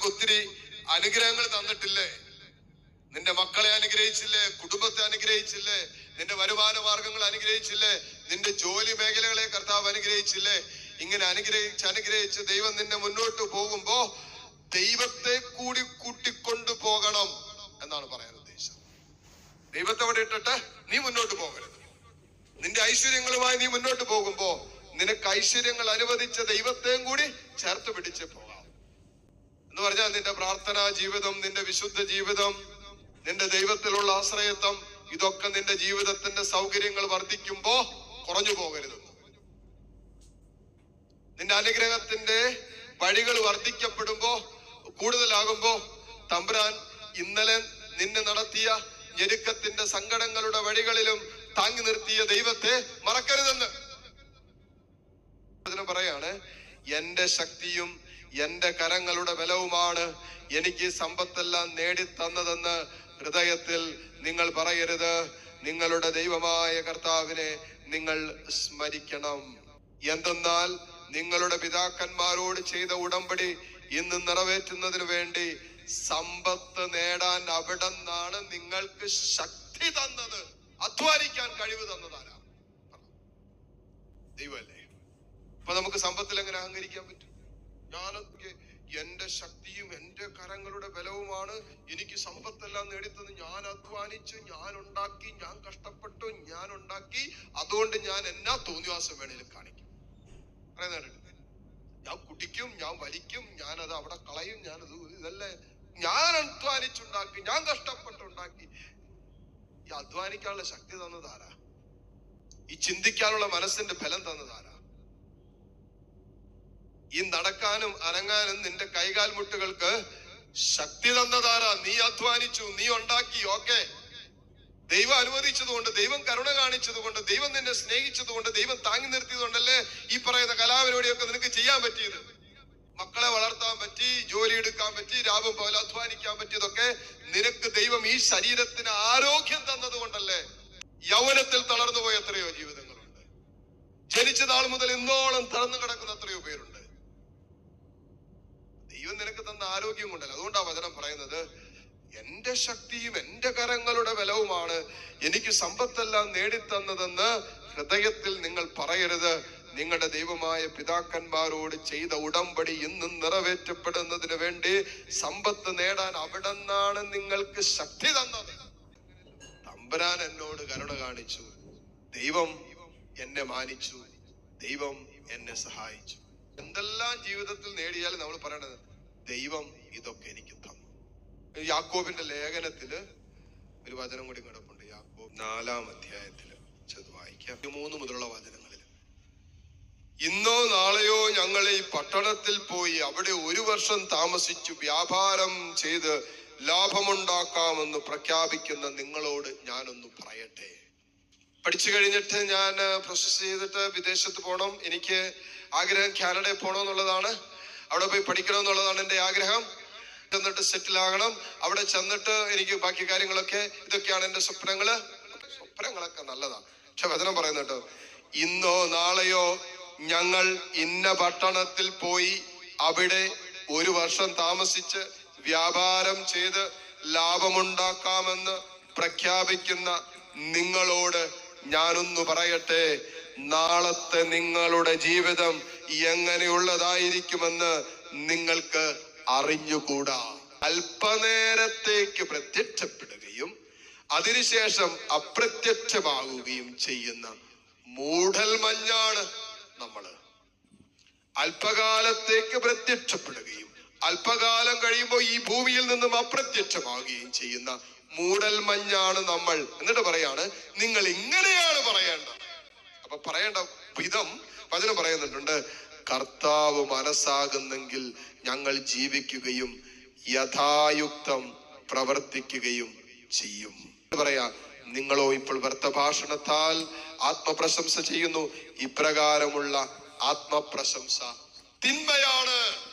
നിനക്ക് ഒത്തിരി അനുഗ്രഹങ്ങൾ തന്നിട്ടില്ലേ? നിന്റെ മക്കളെ അനുഗ്രഹിച്ചില്ലേ? കുടുംബത്തെ അനുഗ്രഹിച്ചില്ലേ? നിന്റെ വരുമാന മാർഗങ്ങൾ അനുഗ്രഹിച്ചില്ലേ? നിന്റെ ജോലി മേഖലകളെ കർത്താവ് അനുഗ്രഹിച്ചില്ലേ? ഇങ്ങനെ അനുഗ്രഹിച്ച് അനുഗ്രഹിച്ച് ദൈവം നിന്നെ മുന്നോട്ട് പോകുമ്പോ ദൈവത്തെ കൂടി കൂട്ടിക്കൊണ്ടു പോകണം എന്നാണ് പറയാൻ ഉദ്ദേശിച്ചത് ദൈവത്തെ അവിടെ ഇട്ടിട്ട് നീ മുന്നോട്ട് പോകരുത്. നിന്റെ ഐശ്വര്യങ്ങളുമായി നീ മുന്നോട്ട് പോകുമ്പോ നിനക്ക് ഐശ്വര്യങ്ങൾ അനുവദിച്ച ദൈവത്തെയും കൂടി ചേർത്ത് പിടിച്ച് പോകാം എന്ന് പറഞ്ഞാൽ നിന്റെ പ്രാർത്ഥനാ ജീവിതം നിന്റെ വിശുദ്ധ ജീവിതം നിന്റെ ദൈവത്തിലുള്ള ആശ്രയത്വം ഇതൊക്കെ നിന്റെ ജീവിതത്തിന്റെ സൗകര്യങ്ങൾ വർദ്ധിക്കുമ്പോ കുറഞ്ഞു പോകരുത്. നിന്റെ അനുഗ്രഹത്തിന്റെ വഴികൾ വർദ്ധിക്കപ്പെടുമ്പോ കൂടുതലാകുമ്പോ തമ്പുരാൻ ഇന്നലെ നിന്നെ നടത്തിയ ഞെരുക്കത്തിന്റെ സങ്കടങ്ങളുടെ വഴികളിലും താങ്ങി നിർത്തിയ ദൈവത്തെ മറക്കരുതെന്ന്. പറയാണ് എന്റെ ശക്തിയും എന്റെ കരങ്ങളുടെ ബലവുമാണ് എനിക്ക് ഈ സമ്പത്തെല്ലാം നേടിത്തന്നതെന്ന് ഹൃദയത്തിൽ നിങ്ങൾ പറയരുത്. നിങ്ങളുടെ ദൈവമായ കർത്താവിനെ നിങ്ങൾ സ്മരിക്കണം. എന്തെന്നാൽ നിങ്ങളുടെ പിതാക്കന്മാരോട് ചെയ്ത ഉടമ്പടി ഇന്ന് നിറവേറ്റുന്നതിന് വേണ്ടി സമ്പത്ത് നേടാൻ അവിടെ നിന്നാണ് നിങ്ങൾക്ക് ശക്തി തന്നത്. അധ്വാനിക്കാൻ കഴിവ് തന്നതാരാ? ദൈവല്ലേ അപ്പൊ നമുക്ക് സമ്പത്തിൽ എങ്ങനെ അഹങ്കരിക്കാൻ പറ്റും? ഞാനൊക്കെ എന്റെ ശക്തിയും എന്റെ കരങ്ങളുടെ ബലവുമാണ് എനിക്ക് സമ്പത്തെല്ലാം നേടിത്തന്ന് ഞാൻ അധ്വാനിച്ചു ഞാൻ ഉണ്ടാക്കി ഞാൻ കഷ്ടപ്പെട്ടു ഞാൻ ഉണ്ടാക്കി. അതുകൊണ്ട് ഞാൻ എന്നാ തോന്നിവാസം വേണേലും കാണിക്കും? ഞാൻ കുടിക്കും ഞാൻ വലിക്കും ഞാൻ അത് അവിടെ കളയും ഞാനത് ഇതല്ലേ? ഞാൻ അധ്വാനിച്ചുണ്ടാക്കി ഞാൻ കഷ്ടപ്പെട്ടുണ്ടാക്കി. ഈ അധ്വാനിക്കാനുള്ള ശക്തി തന്നതാരാ ഈ ചിന്തിക്കാനുള്ള മനസ്സിന്റെ ഫലം തന്നതാരാ ഈ നടക്കാനും അനങ്ങാനും നിന്റെ കൈകാൽ മുട്ടുകൾക്ക് ശക്തി തന്നതാരാ? നീ അധ്വാനിച്ചു നീ ഉണ്ടാക്കി ഓക്കെ. ദൈവം അനുവദിച്ചതുകൊണ്ട് ദൈവം കരുണ കാണിച്ചതുകൊണ്ട് ദൈവം നിന്നെ സ്നേഹിച്ചതുകൊണ്ട് ദൈവം താങ്ങി നിർത്തിയതുകൊണ്ടല്ലേ ഈ പറയുന്ന കലാപരിപാടിയൊക്കെ നിനക്ക് ചെയ്യാൻ പറ്റിയത്? മക്കളെ വളർത്താൻ പറ്റി ജോലി എടുക്കാൻ പറ്റി രാവും പോലെ അധ്വാനിക്കാൻ പറ്റിയതൊക്കെ നിനക്ക് ദൈവം ഈ ശരീരത്തിന് ആരോഗ്യം തന്നത് കൊണ്ടല്ലേ യൗവനത്തിൽ തളർന്നു പോയ എത്രയോ ജീവിതങ്ങളുണ്ട്. ജനിച്ച നാൾ മുതൽ ഇന്നോളം തളർന്നു കിടക്കുന്ന എത്രയോ പേരുണ്ട്. ദൈവം നിനക്ക് തന്ന ആരോഗ്യം കൊണ്ടല്ല അതുകൊണ്ടാ വചനം പറയുന്നത് എന്റെ ശക്തിയും എന്റെ കരങ്ങളുടെ ബലവുമാണ് എനിക്ക് സമ്പത്തെല്ലാം നേടിത്തന്നതെന്ന് ഹൃദയത്തിൽ നിങ്ങൾ പറയരുത്. നിങ്ങളുടെ ദൈവമായ പിതാക്കന്മാരോട് ചെയ്ത ഉടമ്പടി ഇന്നും നിറവേറ്റപ്പെടുന്നതിന് വേണ്ടി സമ്പത്ത് നേടാൻ അവിടെ നിന്നാണ് നിങ്ങൾക്ക് ശക്തി തന്നത്. തമ്പുരാൻ എന്നോട് കരുണ കാണിച്ചു. ദൈവം എന്നെ മാനിച്ചു. ദൈവം എന്നെ സഹായിച്ചു. എന്തെല്ലാം ജീവിതത്തിൽ നേടിയാലും നമ്മൾ പറയണത് ദൈവം ഇതൊക്കെ എനിക്ക് തന്നു. യാക്കോബിന്റെ ലേഖനത്തിൽ ഒരു വചനം കൂടി കിടപ്പുണ്ട്. യാക്കോബ് നാലാം അധ്യായത്തിൽ ചെത് വായിക്കാം. മൂന്ന് മുതലുള്ള വചനങ്ങളിൽ. ഇന്നോ നാളെയോ ഞങ്ങൾ ഈ പട്ടണത്തിൽ പോയി അവിടെ ഒരു വർഷം താമസിച്ചു വ്യാപാരം ചെയ്ത് ലാഭമുണ്ടാക്കാമെന്ന് പ്രഖ്യാപിക്കുന്ന നിങ്ങളോട് ഞാനൊന്ന് പറയട്ടെ. പഠിച്ചു കഴിഞ്ഞിട്ട് ഞാൻ പ്രോസസ് ചെയ്തിട്ട് വിദേശത്ത് പോകണം എനിക്ക് ആഗ്രഹം കാനഡയിൽ പോകണം എന്നുള്ളതാണ്. അവിടെ പോയി പഠിക്കണം എന്നുള്ളതാണ് എന്റെ ആഗ്രഹം. ചെന്നിട്ട് സെറ്റിൽ ആകണം. അവിടെ ചെന്നിട്ട് എനിക്ക് ബാക്കി കാര്യങ്ങളൊക്കെ ഇതൊക്കെയാണ് എന്റെ സ്വപ്നങ്ങൾ. സ്വപ്നങ്ങളൊക്കെ നല്ലതാണ്. പക്ഷെ വചനം പറയുന്നുണ്ട് ഇന്നോ നാളെയോ ഞങ്ങൾ ഇന്ന പട്ടണത്തിൽ പോയി അവിടെ ഒരു വർഷം താമസിച്ച് വ്യാപാരം ചെയ്ത് ലാഭമുണ്ടാക്കാമെന്ന് പ്രഖ്യാപിക്കുന്ന നിങ്ങളോട് ഞാനൊന്ന് പറയട്ടെ നാളത്തെ നിങ്ങളുടെ ജീവിതം എങ്ങനെയുള്ളതായിരിക്കുമെന്ന് നിങ്ങൾക്ക് അറിഞ്ഞുകൂടാ. അല്പനേരത്തേക്ക് പ്രത്യക്ഷപ്പെടുകയും അതിനുശേഷം അപ്രത്യക്ഷമാകുകയും ചെയ്യുന്ന മൂഢൽമഞ്ഞാണ് നമ്മൾ. അല്പകാലത്തേക്ക് പ്രത്യക്ഷപ്പെടുകയും അല്പകാലം കഴിയുമ്പോൾ ഈ ഭൂമിയിൽ നിന്നും അപ്രത്യക്ഷമാകുകയും ചെയ്യുന്ന മൂടൽമഞ്ഞാണ് നമ്മൾ. എന്നിട്ട് പറയാണ് നിങ്ങൾ ഇങ്ങനെയാണ് പറയേണ്ടത്. അപ്പൊ പറയേണ്ട വിധം വചനം പറയുന്നുണ്ട് കർത്താവ് മനസ്സാകുന്നെങ്കിൽ ഞങ്ങൾ ജീവിക്കുകയും യഥായുക്തം പ്രവർത്തിക്കുകയും ചെയ്യും. പറയാ നിങ്ങളോ ഇപ്പോൾ വ്യർത്ഥഭാഷണത്താൽ ആത്മപ്രശംസ ചെയ്യുന്നു. ഇപ്രകാരമുള്ള ആത്മപ്രശംസ തിന്മയാണ്.